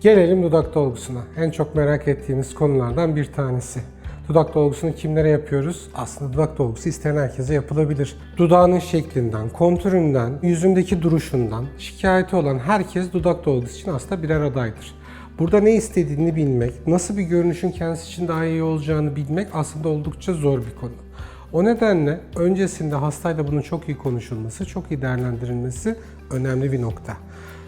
Gelelim dudak dolgusuna. En çok merak ettiğimiz konulardan bir tanesi. Dudak dolgusunu kimlere yapıyoruz? Aslında dudak dolgusu isteyen herkese yapılabilir. Dudağının şeklinden, kontüründen, yüzündeki duruşundan şikayeti olan herkes dudak dolgusu için aslında birer adaydır. Burada ne istediğini bilmek, nasıl bir görünüşün kendisi için daha iyi olacağını bilmek aslında oldukça zor bir konu. O nedenle öncesinde hastayla bunun çok iyi konuşulması, çok iyi değerlendirilmesi önemli bir nokta.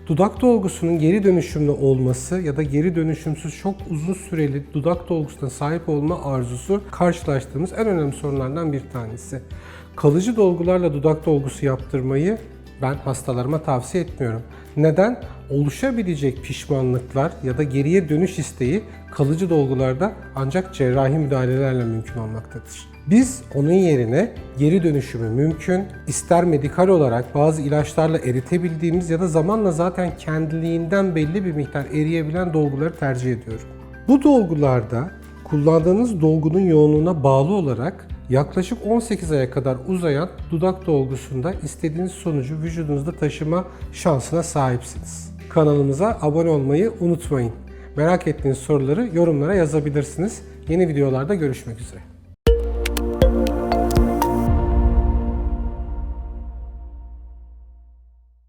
Dudak dolgusunun geri dönüşümlü olması ya da geri dönüşümsüz çok uzun süreli dudak dolgusuna sahip olma arzusu karşılaştığımız en önemli sorunlardan bir tanesi. Kalıcı dolgularla dudak dolgusu yaptırmayı ben hastalarıma tavsiye etmiyorum. Neden? Oluşabilecek pişmanlıklar ya da geriye dönüş isteği kalıcı dolgularda ancak cerrahi müdahalelerle mümkün olmaktadır. Biz onun yerine geri dönüşümü mümkün, ister medikal olarak bazı ilaçlarla eritebildiğimiz ya da zamanla zaten kendiliğinden belli bir miktar eriyebilen dolguları tercih ediyorum. Bu dolgularda kullandığınız dolgunun yoğunluğuna bağlı olarak yaklaşık 18 aya kadar uzayan dudak dolgusunda istediğiniz sonucu vücudunuzda taşıma şansına sahipsiniz. Kanalımıza abone olmayı unutmayın. Merak ettiğiniz soruları yorumlara yazabilirsiniz. Yeni videolarda görüşmek üzere.